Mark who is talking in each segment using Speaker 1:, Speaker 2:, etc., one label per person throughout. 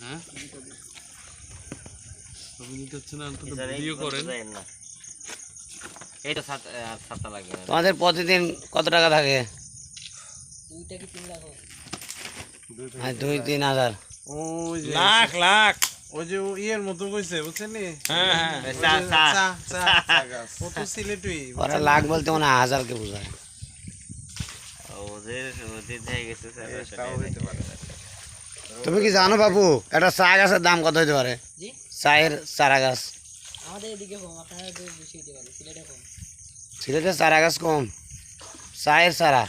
Speaker 1: হ্যাঁ না
Speaker 2: তোমাদের প্রতিদিন কত টাকা থাকে? হ্যাঁ, দুই তিন হাজার।
Speaker 3: ওই
Speaker 1: লাখ লাখ।
Speaker 3: ওই যে ইয়ের মতো কইছে বুঝছেন
Speaker 1: হ্যাঁ হ্যাঁ।
Speaker 2: লাখ বলতে মনে হয় হাজারকে বোঝায়
Speaker 4: ওদের ওদের হয়ে গেছে স্যার
Speaker 3: তাও হইতে পারে
Speaker 2: তুমি কি জানো বাবু একটা চা গাছের দাম কত হতে পারে?
Speaker 5: জি?
Speaker 2: চায়ের চারা গাছ।
Speaker 5: আমাদের এদিকে কম আপনারা বেশি হতে পারে সিলেটে কম।
Speaker 2: সিলেটে চারা গাছ কম চায়ের চারা।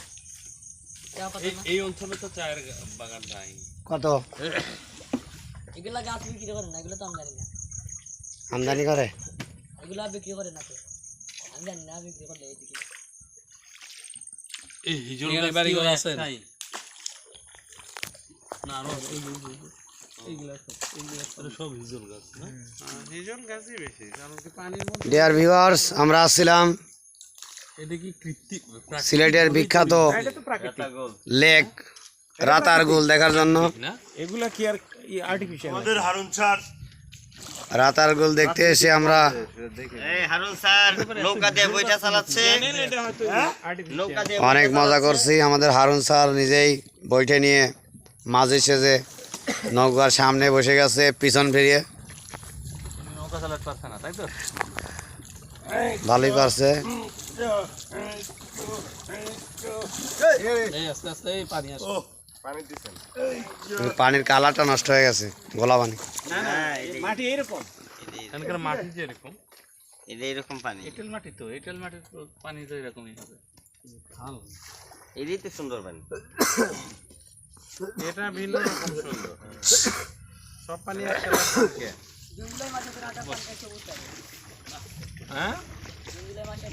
Speaker 1: এই- এই অঞ্চলে তো চায়ের বাগান নাই।
Speaker 2: কত?
Speaker 5: এগুলা গাছ বিক্রি করে না এগুলো তো আমি জানি না।
Speaker 2: আমদানি করে?
Speaker 5: এগুলা বিক্রি করে না তো। আমি জানি না বিক্রি করলে এইদিকে
Speaker 1: এই হিজল গাছ
Speaker 6: বাড়ি ঘর আছে?
Speaker 1: না আরও আছে।
Speaker 6: এইগুলা সব এইগুলা সব।
Speaker 1: এটা সব হিজল গাছ না?
Speaker 3: হিজন গাছই বেশি কারণ কি পানির মধ্যে
Speaker 2: ডিয়ার ভিউয়ার্স আমরা আসছিলাম
Speaker 1: এটা কি কৃত্রিম? প্রাকৃতিক
Speaker 2: সিলেটের বিখ্যাত
Speaker 4: গোল।
Speaker 2: লেক রাতারগুল দেখার জন্য।
Speaker 6: এগুলা কি আর আর্টিফিশিয়াল
Speaker 4: হারুন স্যার বইটা চালাচ্ছে নৌকা দিয়ে
Speaker 2: অনেক মজা করছি। আমাদের হারুন স্যার নিজেই বইটে নিয়ে মাঝে সেজে নৌকার সামনে বসে গেছে পিছন ফিরিয়ে। ভালোই পারছে। পানির কালারটা নষ্ট হয়ে গেছে গোলা পানি।
Speaker 4: হ্যাঁ, এই-
Speaker 6: মাটি এইরকম
Speaker 1: এখানকার মাটি যে এরকম
Speaker 4: এটা এরকম পানি।
Speaker 1: এঁটেল মাটি তো এঁটেল মাটির পানি তো এরকমই হবে। ভালো।
Speaker 4: এটাই তো সুন্দর পানি।
Speaker 3: এটা ভিন্ন রকম সুন্দর। সব পানি একসাথে হ্যাঁ?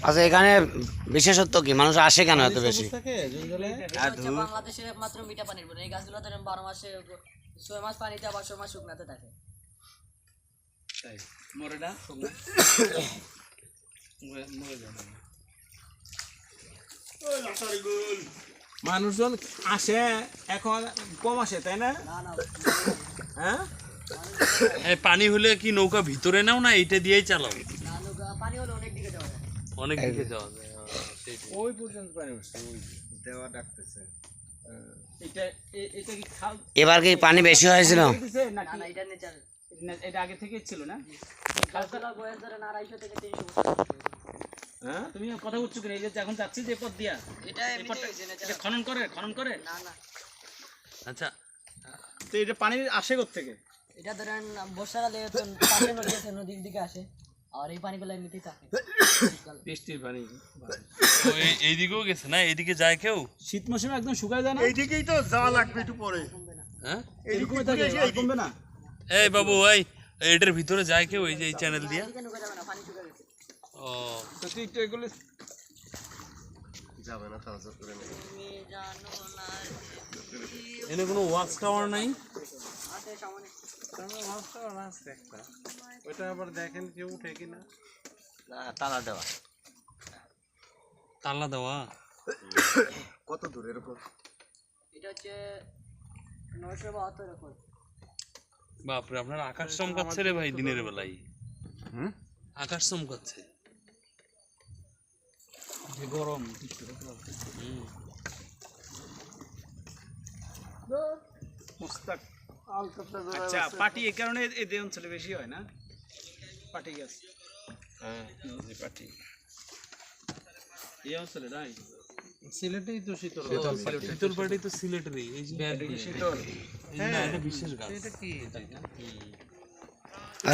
Speaker 2: আচ্ছা এখানে বিশেষত্ব কি? মানুষ আসে কেন এত বেশি?
Speaker 5: বাংলাদেশের একমাত্র মিঠা পানির এই গাছগুলো ধরেন বারো মাসে ছয় মাস পানিতে আবার ছয় মাস শুকনাতে থাকে।
Speaker 1: তাই মরে না মরে মরে যাবে
Speaker 6: মানুষজন আসে এখন কম আসে তাই না?
Speaker 5: না না।
Speaker 6: হ্যাঁ?
Speaker 1: পানি হলে কি নৌকা ভিতরে নাও না এইটা দিয়েই চালাও?
Speaker 5: না নৌকা পানি হলে অনেক দিকে যাওয়া যায়।
Speaker 1: অনেক দিকে যাওয়া যায় হ্যাঁ,
Speaker 6: ওই পর্যন্ত পানি ওই
Speaker 3: দেওয়া ডাকতেছে।
Speaker 6: এটা কি খাল?
Speaker 2: এবার কি পানি বেশি হয়েছিল?
Speaker 5: না না এটা নেচার
Speaker 6: না- এটা আগে থেকে ছিল না হ্যাঁ? তুমি কথা বলছো কিনা? এই যে এখন যাচ্ছি যে পথ দিয়া।
Speaker 5: এটা
Speaker 6: খনন করে খনন করে?
Speaker 5: না না।
Speaker 1: আচ্ছা।
Speaker 6: তো এটা পানি আসে থেকে
Speaker 5: এটা ধরেন বর্ষাকালে তো নদী আছে নদীর দিকে আসে। আর এই পানিগুলো এমনিতেই থাকে।
Speaker 6: বৃষ্টির পানি।
Speaker 1: এইদিকেও গেছে না? এইদিকে যায় কেউ?
Speaker 6: শীত মৌসুমে একদম শুকায় যায় না?
Speaker 1: এইদিকেই তো যাওয়া লাগবে হ্যাঁ?
Speaker 6: এরকমই থাকে আর কমবে না?
Speaker 1: এই বাবু এই এটার ভিতরে যায় কেউ ওই যে এই চ্যানেল দিয়া?
Speaker 5: এদিকে নৌকা যাবে না পানি শুকিয়ে গেছে
Speaker 1: ও।
Speaker 6: তো একটু এগুলো
Speaker 5: জানো না
Speaker 1: এনে কোনো ওয়াচ টাওয়ার নাই?
Speaker 5: আছে সামনে
Speaker 3: তারপরে মাছটা মাছ একটা। ওইটা আবার দেখেন কেউ উঠে কিনা
Speaker 4: না, তালা দেওয়া।
Speaker 1: তালা দেওয়া?
Speaker 5: এটা হচ্ছে নয়শো বাহাত্তর এখন
Speaker 1: বাপরে আপনার আকাশ চমকাচ্ছে রে ভাই দিনের বেলায়। আকাশ চমকাচ্ছে।
Speaker 6: যে গরম। আচ্ছা পাটি এই কারণে এই অঞ্চলে বেশি হয় না? পাটি গাছ।
Speaker 1: হ্যাঁ এই পাটি।
Speaker 6: এই অঞ্চলে নাই?
Speaker 3: সিলেটেই তো শীতল
Speaker 1: শীতল পাটি তো সিলেটেরই এই যে এই না এটা বিশেষ গাছ।
Speaker 3: এটা কি?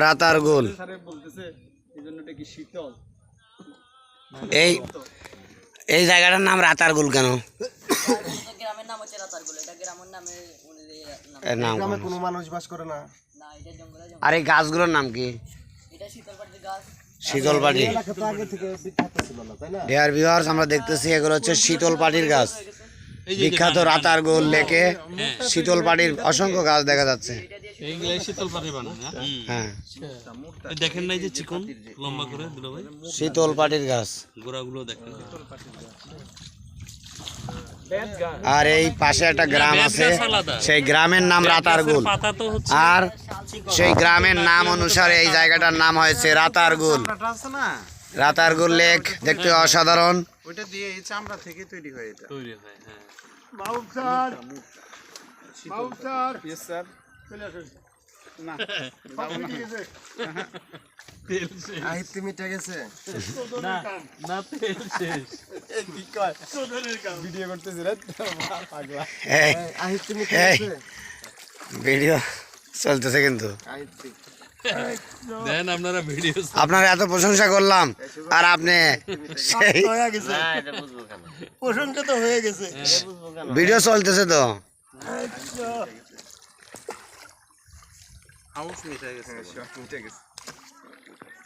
Speaker 2: রাতারগুল
Speaker 6: স্যারে বলতেছে এই এটা কি শীতল?
Speaker 2: এই এই জায়গাটার নাম রাতারগুল কেন?
Speaker 5: এটা গ্রামের নাম হচ্ছে রাতারগুলো এটা গ্রামের নামে
Speaker 3: কোনো? মানুষ বাস করে না।
Speaker 5: না এটা জঙ্গলে
Speaker 2: আর এই গাছগুলোর নাম কি?
Speaker 5: এটা শীতলপাটির গাছ।
Speaker 2: শীতল পাটি ডিয়ার ভিউয়ার্স আমরা দেখতেছি এগুলো হচ্ছে শীতল পাটির গাছ। বিখ্যাত রাতার গোল লেকে শীতল পাটির অসংখ্য গাছ দেখা যাচ্ছে।
Speaker 6: শীতল
Speaker 2: হ্যাঁ?
Speaker 1: এই দেখেন নাই যে চিকন লম্বা করে
Speaker 2: শীতল পাটির গাছ।
Speaker 1: গোড়াগুলো দেখেন।
Speaker 2: আর এই পাশে একটা গ্রাম আছে। সেই গ্রামের নাম রাতারগুল।
Speaker 1: পাতা
Speaker 2: আর সেই গ্রামের নাম অনুসারে এই জায়গাটার নাম হয়েছে রাতারগুল।
Speaker 3: না
Speaker 2: রাতারগুল লেক দেখতে অসাধারণ।
Speaker 3: ওইটা দিয়ে এই চামড়া থেকে তৈরি হয় এটা।
Speaker 1: তৈরি হয় হ্যাঁ। তেল শেষ। না না তেল শেষ।
Speaker 2: এই, এই, ভিডিও চলতেছে কিন্তু।
Speaker 1: দেন আপনারা ভিডিও
Speaker 2: আপনার এত প্রশংসা করলাম আর আপনি সেই
Speaker 4: না এটা বুঝব কেন? প্রশংসা তো হয়ে গেছে।
Speaker 2: ভিডিও চলতেছে তো।
Speaker 3: হাউস মিশে গেছে।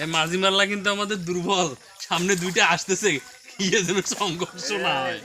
Speaker 1: এই মাঝি মাল্লা কিন্তু আমাদের দুর্বল। সামনে দুইটা আসতেছে কি যেন সংঘর্ষ না হয়।